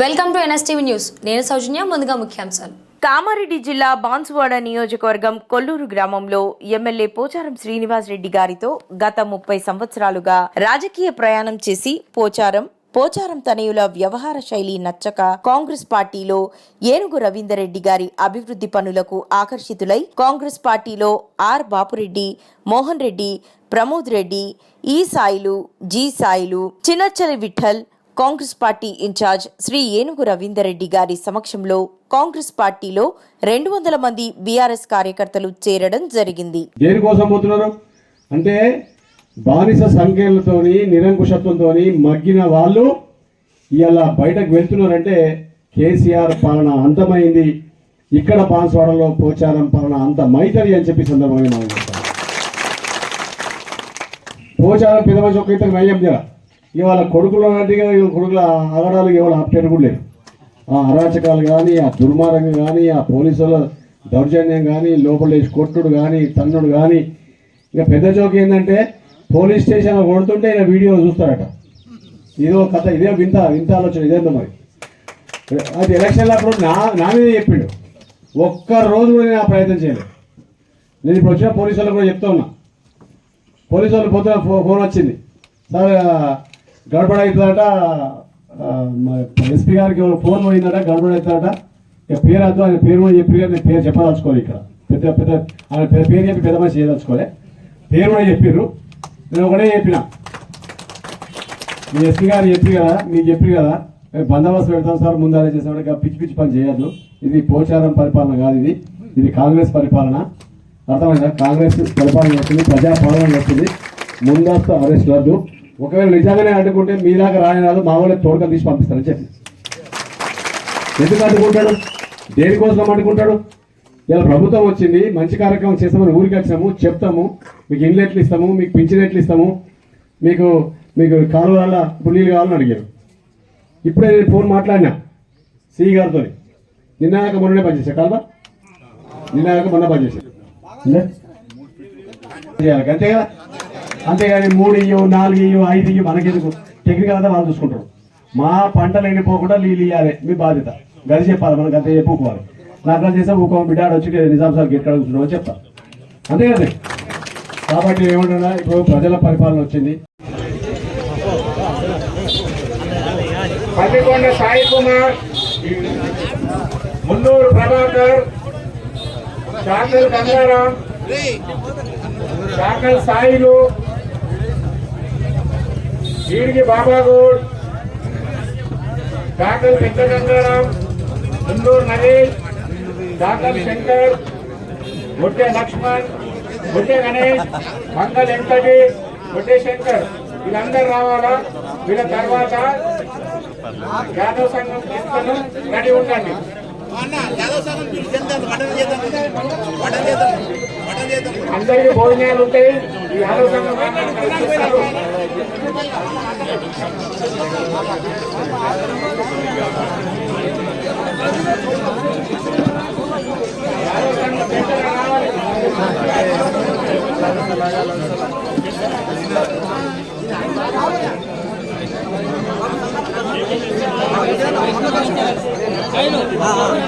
Welcome to NSTV news. నేను సౌజన్య ముందుగా ముఖ్యాంశాలు. కామారెడ్డి జిల్లా బాన్సువాడ నియోజకవర్గం కొల్లూరు గ్రామంలో ఎమ్మెల్యే పోచారం శ్రీనివాస్ రెడ్డి గారితో గత ముప్పై సంవత్సరాలుగా రాజకీయ ప్రయాణం చేసి పోచారం పోచారం తనయుల వ్యవహార శైలి నచ్చక కాంగ్రెస్ పార్టీలో ఏనుగు రవీందర్ రెడ్డి గారి అభివృద్ధి పనులకు ఆకర్షితులై కాంగ్రెస్ పార్టీలో R Bapureddy Mohan Reddy Pramod Reddy E Sailu G Sailu చిన్నచ్చలి Vithal Congress party incharge Shri Enugu Ravinderreddy గారి సమక్షంలో కాంగ్రెస్ పార్టీలో రెండు వందల మంది బీఆర్ఎస్ కార్యకర్తలు చేరడం జరిగింది. దేనికోసం పోతున్నారు? అంటే బానిస సంఖ్యలతోని నిరంకుశత్వంతో మగ్గిన వాళ్ళు ఇలా బయటకు వెళ్తున్నారంటే కేసీఆర్ పాలన అంతమైంది. ఇక్కడ బాన్స్వాడలో పోచారం పాలన అంతమైతది అని చెప్పి సందర్భంగా మనం పోచారం పెద్ద మనిషి ఒక ఇతను నయ్యం జర ఇవాళ కొడుకులు అన్నట్టుగా ఇవాళ కొడుకుల అగడాలు ఇవాళ ఆప్టేరు కూడా లేదు. ఆ అరాచకాలు కానీ ఆ దుర్మార్గం కానీ ఆ పోలీసుల దౌర్జన్యం కానీ లోపల వేసి కొట్టుడు కానీ తన్నుడు కానీ ఇక పెద్ద జోక్ ఏంటంటే పోలీస్ స్టేషన్ కొడుతుంటే ఈయన వీడియో చూస్తారట. ఇదో కథ ఇదే వింత వింత ఆలోచన ఇదేందో మరి. అది ఎలక్షన్లో అప్పుడు నా నా మీద చెప్పిండు. ఒక్క రోజు కూడా నేను ఆ ప్రయత్నం చేయలేదు. నేను ఇప్పుడు వచ్చిన పోలీసు వాళ్ళకి కూడా చెప్తా ఉన్నా. పోలీసు వాళ్ళు పొద్దున ఫో- ఫోన్ వచ్చింది. సార్ గడబడ అవుతుందట ఎస్పీ గారికి ఫోన్ పోయిందట గడబడ అవుతుందట ఇక పేరు వద్దు ఆయన పేరు కూడా చెప్పి నేను పేరు చెప్పదలుచుకోవాలి ఇక్కడ. పెద్ద పెద్ద ఆయన పెద్ద పేరు చెప్పి పెద్ద మనిషి చేయదలుచుకోలే. పేరు కూడా చెప్పారు నేను ఒకటే చెప్పిన. మీ ఎస్పీ గారు చెప్పి కదా మీకు చెప్పి కదా బందోబస్తు పెడతాం సార్ ముందు అదే పిచ్చి పిచ్చి పని చేయద్దు. ఇది పోచారం పరిపాలన కాదు ఇది. ఇది కాంగ్రెస్ పరిపాలన. అర్థమైందా? కాంగ్రెస్ పరిపాలన చేస్తుంది ప్రజాపాలన చేస్తుంది. ముందస్తు అరెస్ట్ వద్దు ఒకవేళ నిజంగానే అడ్డుకుంటే మీ దాకా రాని రాదు మా వాళ్ళే తోడుగా తీసి పంపిస్తారని చెప్పి ఎందుకు అడ్డుకుంటాడు దేనికోసం అడ్డుకుంటాడు ఇలా ప్రభుత్వం వచ్చింది మంచి కార్యక్రమం చేస్తామని ఊరికి వచ్చినాము చెప్తాము మీకు ఇండ్లు ఎట్లు ఇస్తాము మీకు పింఛన్ ఎట్లు ఇస్తాము మీకు మీకు కాలువ వల్ల ఇప్పుడు నీళ్ళు కావాలని అడిగారు. ఇప్పుడే నేను ఫోన్ మాట్లాడినా సిఈ గారితో నిన్నాక మొన్ననే పనిచేసా కాల్వా? నిన్నాక మొన్న పనిచేసా అంతే కదా? అంతేగాని మూడు ఇయ్యో నాలుగు ఇయ్యో ఐదు ఇయ్యో మనకెందుకు? టెక్నికల్ అంతా వాళ్ళు చూసుకుంటారు. మా పంటలు ఎండిపోకుండా నీళ్ళు ఇవ్వాలి మీ బాధ్యత. గది చెప్పాలి మనకు అంతే చెప్పుకోవాలి. నాకు అది చేస్తే బిడ్డ వచ్చి నిజాం సార్ ఎక్కడ కూర్చున్నావు చెప్తా. అంతే కదా కాబట్టి ఏమంటున్నా ఇప్పుడు ప్రజల పరిపాలన వచ్చింది. పల్లికొండ సాయి కుమార్ మున్నూరు ప్రభాకర్ చాకల్ గంగారాం చాకల్ సాయిలు వీడికి బాబాగూడ్ డాక్టర్ పెద్ద గంగారాం మున్నూరు నరేష్ డాక్టర్ శంకర్ బొట్టె లక్ష్మణ్ బొట్టె గణేష్ మంగళ వెంకటి బొట్టె శంకర్. వీళ్ళందరూ రావాలా? వీళ్ళ తర్వాత యాదవ్ సంఘం తీసుకొని రెడీ ఉండండి. అందరికీ భోజనాలు ఉంటాయి. ఈ యాదవ్ సంఘం వాళ్ళని